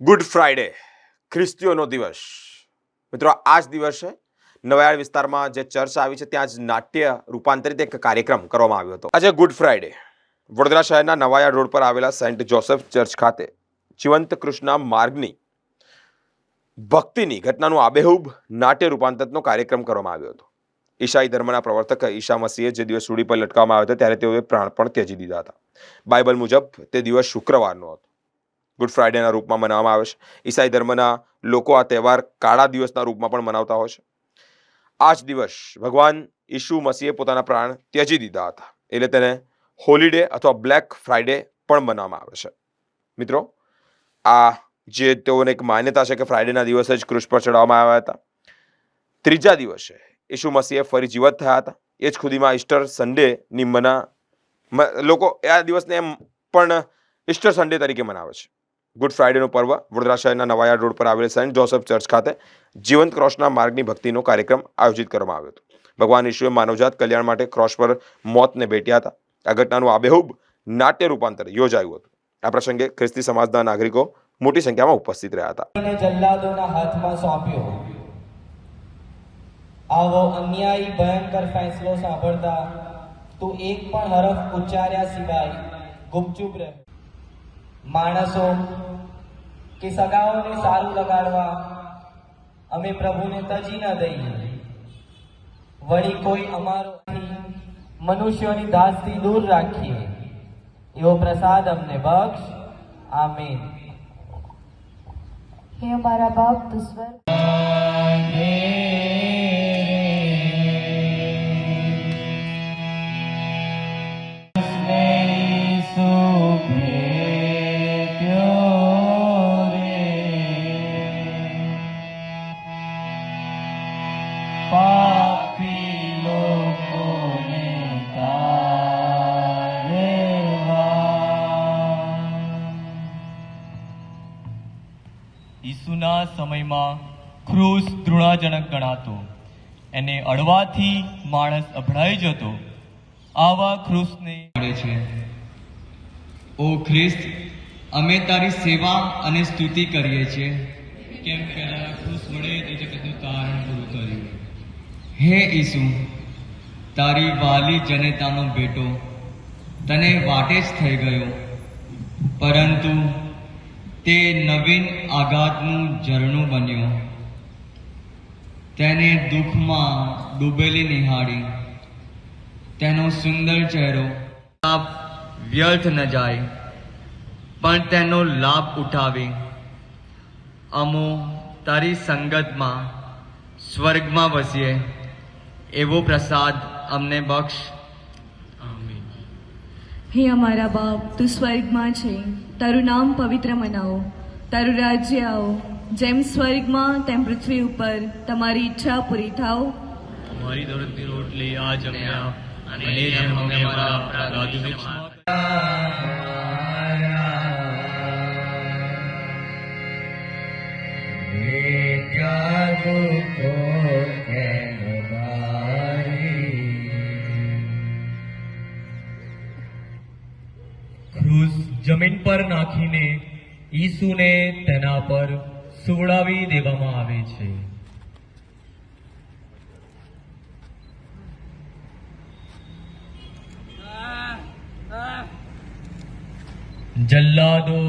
Good Friday ખ્રિસ્તીઓનો દિવસ. મિત્રો આ જ દિવસે નવાયાળ વિસ્તારમાં જે ચર્ચ આવી છે, ત્યાં જ નાટ્ય રૂપાંતરિત એક કાર્યક્રમ કરવામાં આવ્યો હતો. આજે ગુડ ફ્રાઈડે વડોદરા શહેરના નવાયાળ રોડ પર આવેલા સેન્ટ જોસેફ ચર્ચ ખાતે જીવંત કૃષ્ણ માર્ગની ભક્તિની ઘટનાનું આબેહૂબ નાટ્ય રૂપાંતરનો કાર્યક્રમ કરવામાં આવ્યો હતો. ઈસાઈ ધર્મના પ્રવર્તક ઈશા મસીહે જે દિવસ સુડી પર લટકાવવામાં આવ્યો હતો, ત્યારે તેઓએ પ્રાણ પણ ત્યજી દીધા હતા. બાઇબલ મુજબ તે દિવસ શુક્રવારનો હતો. ગુડ ફ્રાઇડેના રૂપમાં મનાવવામાં આવે છે. ઈસાઈ ધર્મના લોકો આ તહેવાર કાળા દિવસના રૂપમાં પણ મનાવતા હોય છે. આ જ દિવસ ભગવાન ઈસુ મસીહે પોતાના પ્રાણ ત્યજી દીધા હતા. એટલે તેને હોલીડે અથવા બ્લેક ફ્રાઈડે પણ મનાવવામાં આવે છે. મિત્રો, આ જે તેઓને એક માન્યતા છે કે ફ્રાઈડેના દિવસે જ ક્રુશ પર ચડાવવામાં આવ્યા હતા. ત્રીજા દિવસે ઈસુ મસીહે ફરી જીવત થયા હતા. એ જ ખુદીમાં ઈસ્ટર સન્ડેની મના લોકો આ દિવસને એમ પણ ઈસ્ટર સન્ડે તરીકે મનાવે છે. ગુડ ફ્રાઇડેનું પર્વ વડોદરા શહેરના નવાયા રોડ પર આવેલ સેન્ટ જોસેફ ચર્ચ ખાતે જીવંત ક્રોસના માર્ગની ભક્તિનો કાર્યક્રમ આયોજિત કરવામાં આવ્યો હતો. ભગવાન ઈશુએ માનવજાત કલ્યાણ માટે ક્રોસ પર મોતને ભેટ્યા હતા. આ ઘટનાનું આબેહૂબ નાટ્ય રૂપાંતર યોજાયું હતું. આ પ્રસંગે ખ્રિસ્તી સમાજના નાગરિકો મોટી સંખ્યામાં ઉપસ્થિત રહ્યા હતા. જલ્લાદોના હાથમાં સોંપ્યો. આવો અન્યાયી ભયંકર ફેંસલો સાંભળતા તું એક પણ હરફ ઉચ્ચાર્યા સિવાય ગુપચુપ રહે. માણસો કે સગાઓને સારું લગાડવા અમે પ્રભુને તજી ન દઈએ. વળી કોઈ અમારો મનુષ્યોની દાસથી દૂર રાખીએ. એવો પ્રસાદ અમને બક્ષ. આમેન. હે અમારા બાપ દુશ્મન ઈસુના સમયમાં ક્રૂસ તૃણાજનક ગણાતો. એને અડવાથી માણસ અભડાઈ જતો. આવા ક્રૂસને મળે છે, ઓ ખ્રિસ્ત, અમે તારી સેવા અને સ્તુતિ કરીએ છીએ. કેમ કે ક્રૂસ વડે તે જગતનું તારણ પૂરું કર્યું. હે ઈસુ, તારી વાલી જનતાનો બેટો, તને વાટે જ થઈ ગયો. પરંતુ તે નવીન આઘાતનું ઝરણું બન્યો. તેને દુઃખમાં ડૂબેલી નિહાળી. તેનો સુંદર ચહેરો વ્યર્થ ન જાય, પણ તેનો લાભ ઉઠાવી. અમો, તારી સંગતમાં સ્વર્ગમાં વસીએ, એવો પ્રસાદ અમને બક્ષ હે અમારા બાપ તું સ્વર્ગમાં છે. તારું નામ પવિત્ર મનાવો. તારું રાજ્ય આવો. જેમ સ્વર્ગમાં તેમ પૃથ્વી ઉપર તમારી ઈચ્છા પૂરી થાવ અમારી દરદની રોટલી આજ અમને આપ અને જેમ અમારા ક્ષમા જમીન પર નાખીને ઈસુને તેના પર સુવડાવી દેવામાં આવે છે. જલ્લાદો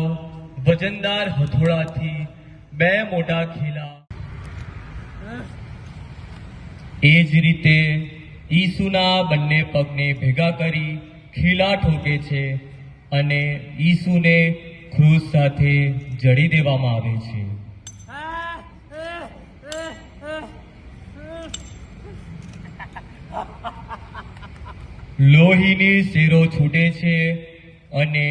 વજનદાર હથોડાથી બે મોટા ખીલા. એ જ રીતે ઈસુના બંને પગને ભેગા કરી ખીલા ઠોકે છે. અને ઈસુને ક્રૂસ સાથે જડી દેવામાં આવે છે. લોહીની શેરો છૂટે છે અને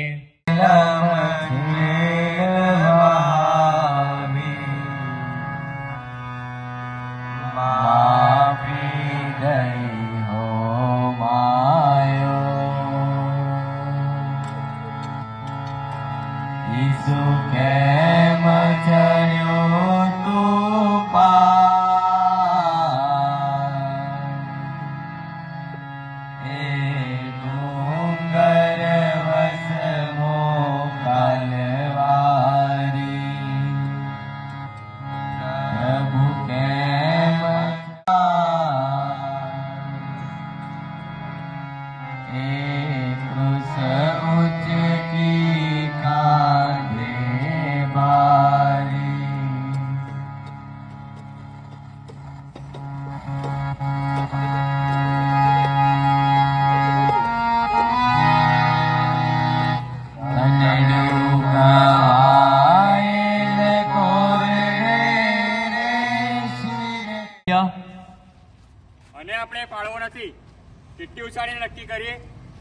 બેસાડીને નક્કી કરીએ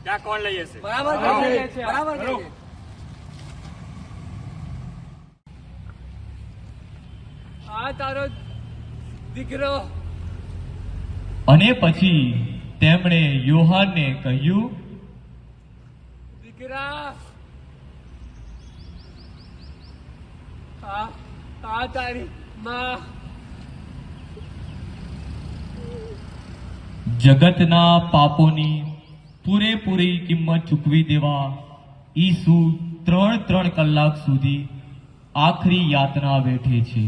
ત્યાં આ કોણ લઈ જશે. અને પછી તેમણે યોહાનને કહ્યું જગતના પાપોની પૂરેપૂરી કિંમત ચૂકવી દેવા ઈસુ ત્રણ ત્રણ કલાક સુધી આખરી યાતના વેઠે છે.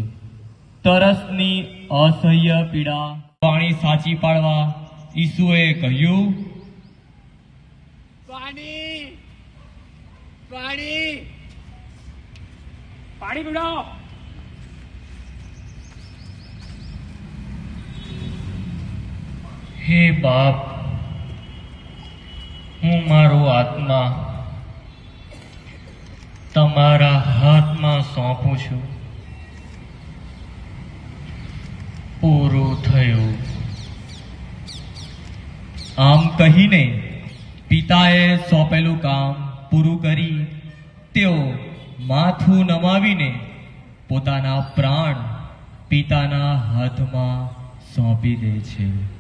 તરસની અસહ્ય પીડા પાણી સાચી પાડવા ઈસુએ કહ્યું પાણી પીવડાવો. હે બાપ, હું મારો આત્મા તમારા હાથમાં સોંપું છું. પૂરું થયું. આમ કહીને પિતાએ સોંપેલું કામ પૂરું કરી તેઓ માથું નમાવીને પોતાના પ્રાણ પિતાના હાથમાં સોંપી દે છે.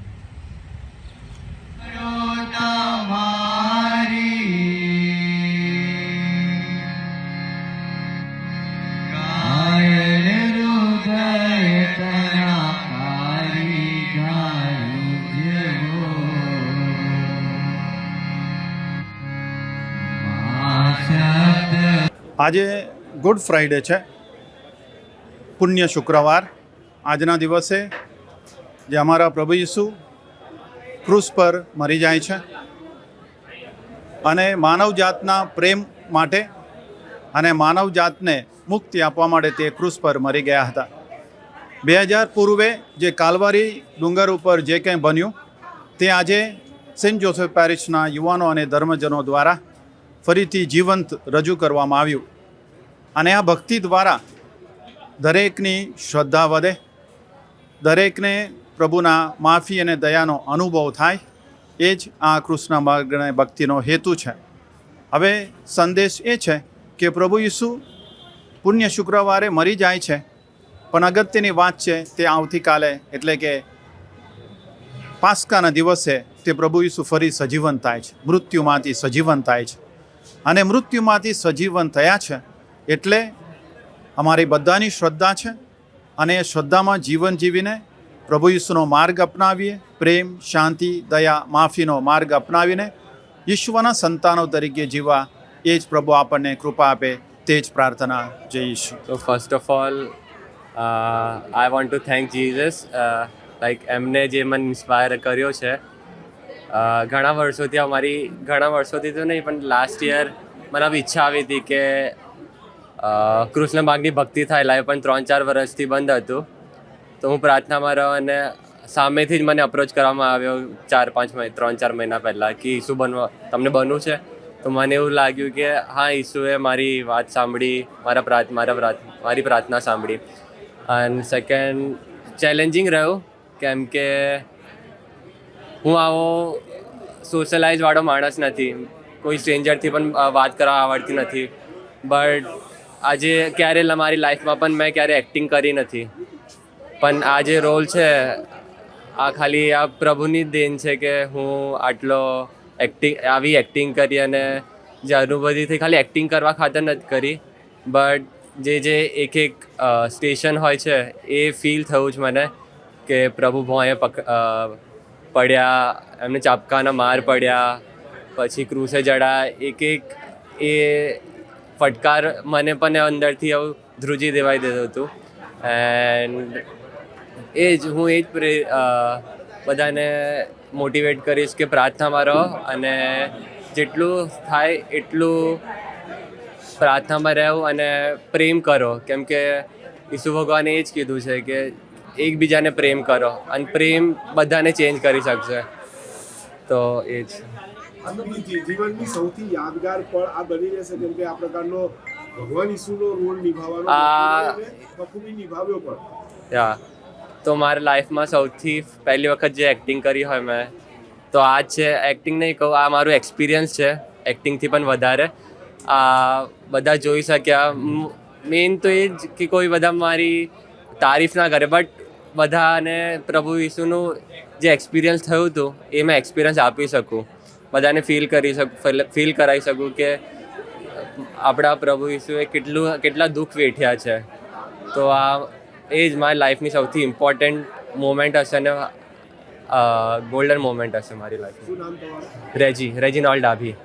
આજે ગુડ ફ્રાઈડે છે. પુણ્ય શુક્રવાર. આજના દિવસે જે અમારા પ્રભુ ઈસુ ક્રૂસ પર મરી જાય છે અને માનવ જાતના પ્રેમ માટે અને માનવ જાતને મુક્તિ આપવા માટે તે ક્રૂસ પર મરી ગયા હતા. બે હજાર પૂર્વે જે કાલવારી ડુંગર ઉપર જે કંઈ બન્યું તે આજે સેન્ટ જોસેફ પેરિસના યુવાનો અને ધર્મજનો દ્વારા ફરીથી જીવંત રજૂ કરવામાં આવ્યું. અને આ ભક્તિ દ્વારા દરેકની શ્રદ્ધા વધે. દરેકને પ્રભુના માફી અને દયાનો અનુભવ થાય. એ જ આ કૃષ્ણ માર્ગને ભક્તિનો હેતુ છે. હવે સંદેશ એ છે કે પ્રભુ ઈસુ પુણ્ય શુક્રવારે મરી જાય છે. પણ અગત્યની વાત છે તે આવતીકાલે એટલે કે પાસ્કાના દિવસે તે પ્રભુ ઈસુ ફરી સજીવન થાય છે. મૃત્યુમાંથી સજીવન થાય છે. અને મૃત્યુમાંથી સજીવન થયા છે એટલે અમારી બધાની શ્રદ્ધા છે અને એ શ્રદ્ધામાં જીવન જીવીને પ્રભુ ઈસુનો માર્ગ અપનાવીએ પ્રેમ શાંતિ દયા માફીનો માર્ગ અપનાવીને ઈશ્વરના સંતાનો તરીકે જીવવા. એ જ પ્રભુ આપણને કૃપા આપે તે જ પ્રાર્થના. જય તો first of all I uh, to thank Jesus. Uh, એમને જે મને ઇન્સ્પાયર કર્યો છે ઘણા વર્ષોથી અમારી, ઘણા વર્ષોથી તો નહીં, પણ લાસ્ટ યર મને ઈચ્છા આવી હતી કે કૃષ્ણ માર્ગની ભક્તિ થાય, લાઈવ પણ ત્રણ ચાર વર્ષથી બંધ હતું. તો હું પ્રાર્થનામાં રહ્યો અને સામેથી જ મને અપ્રોચ કરવામાં આવ્યો ચાર પાંચ મહિના ત્રણ ચાર મહિના પહેલાં કે ઈસુ બનવા, તમને બનવું છે? તો મને એવું લાગ્યું કે, હા, ઈસુએ મારી વાત સાંભળી, મારા પ્રાર્થ, મારા મારી પ્રાર્થના સાંભળી. અને સેકન્ડ ચેલેન્જિંગ રહ્યું, કેમ કે હું આવો સોશિયલાઇઝ વાળો માણસ નથી. કોઈ સ્ટ્રેન્જરથી પણ વાત કરવા આવડતી નથી. બટ આજે ક્યારે મારી લાઈફમાં પણ મેં ક્યારે એક્ટિંગ કરી નથી. પણ આ જે રોલ છે, આ ખાલી આ પ્રભુની જ દેન છે કે હું આટલો એક્ટિંગ આવી એક્ટિંગ કરી અને જે અનુભૂતિથી ખાલી એક્ટિંગ કરવા ખાતર નથી કરી. બટ જે જે એક એક સ્ટેશન હોય છે, એ ફીલ થયું છે મને કે પ્રભુ ભોંએ પક પડ્યા, એમને ચાપકાના માર પડ્યા, પછી ક્રૂસે જડા, એક એક એ ફટકાર મને પણ અંદરથી આવું ધ્રુજી દેવાઈ દેતું હતું. એન્ડ એ જ હું એ જ પ્રે બધાને મોટિવેટ કરીશ કે પ્રાર્થનામાં રહો અને જેટલું થાય એટલું પ્રાર્થનામાં રહેવું અને પ્રેમ કરો. કેમ કે ઈસુ ભગવાને એ જ કીધું છે કે એકબીજાને પ્રેમ કરો અને પ્રેમ બધાને ચેન્જ કરી શકશે. તો એ જ. જીવનની સૌથી યાદગાર પળ આ બની રહેશે કેમ કે આ પ્રકારનો ભગવાન ઈસુનો રોલ નિભાવવાનો આ- બખૂબી નિભાવ્યો પણ. યા. તો મારી લાઈફમાં સૌથી પહેલી વખત જે એક્ટિંગ કરી હોય મેં તો આ છે. એક્ટિંગ નહીં કહું આ મારું એક્સપિરિયન્સ છે. એક્ટિંગથી પણ વધારે. આ બધા જોઈ શક્યા. મેઇન તો એ જ કે કોઈ બધા મારી તારીફ ના કરે બટ બધાને પ્રભુ ઈસુનું જે એક્સપિરિયન્સ થયું હતું એ મેં એક્સપિરિયન્સ આપી શકું. બધાને ફીલ કરી શકું ફીલ કરાવી શકું કે આપણા પ્રભુ ઈસુએ કેટલું કેટલા દુઃખ વેઠ્યા છે. તો આ એ જ મારી લાઈફની સૌથી ઇમ્પોર્ટન્ટ મોમેન્ટ હશે ને ગોલ્ડન મોમેન્ટ હશે મારી લાઈફ રેજી રેજી રેજીનોલ ડાભી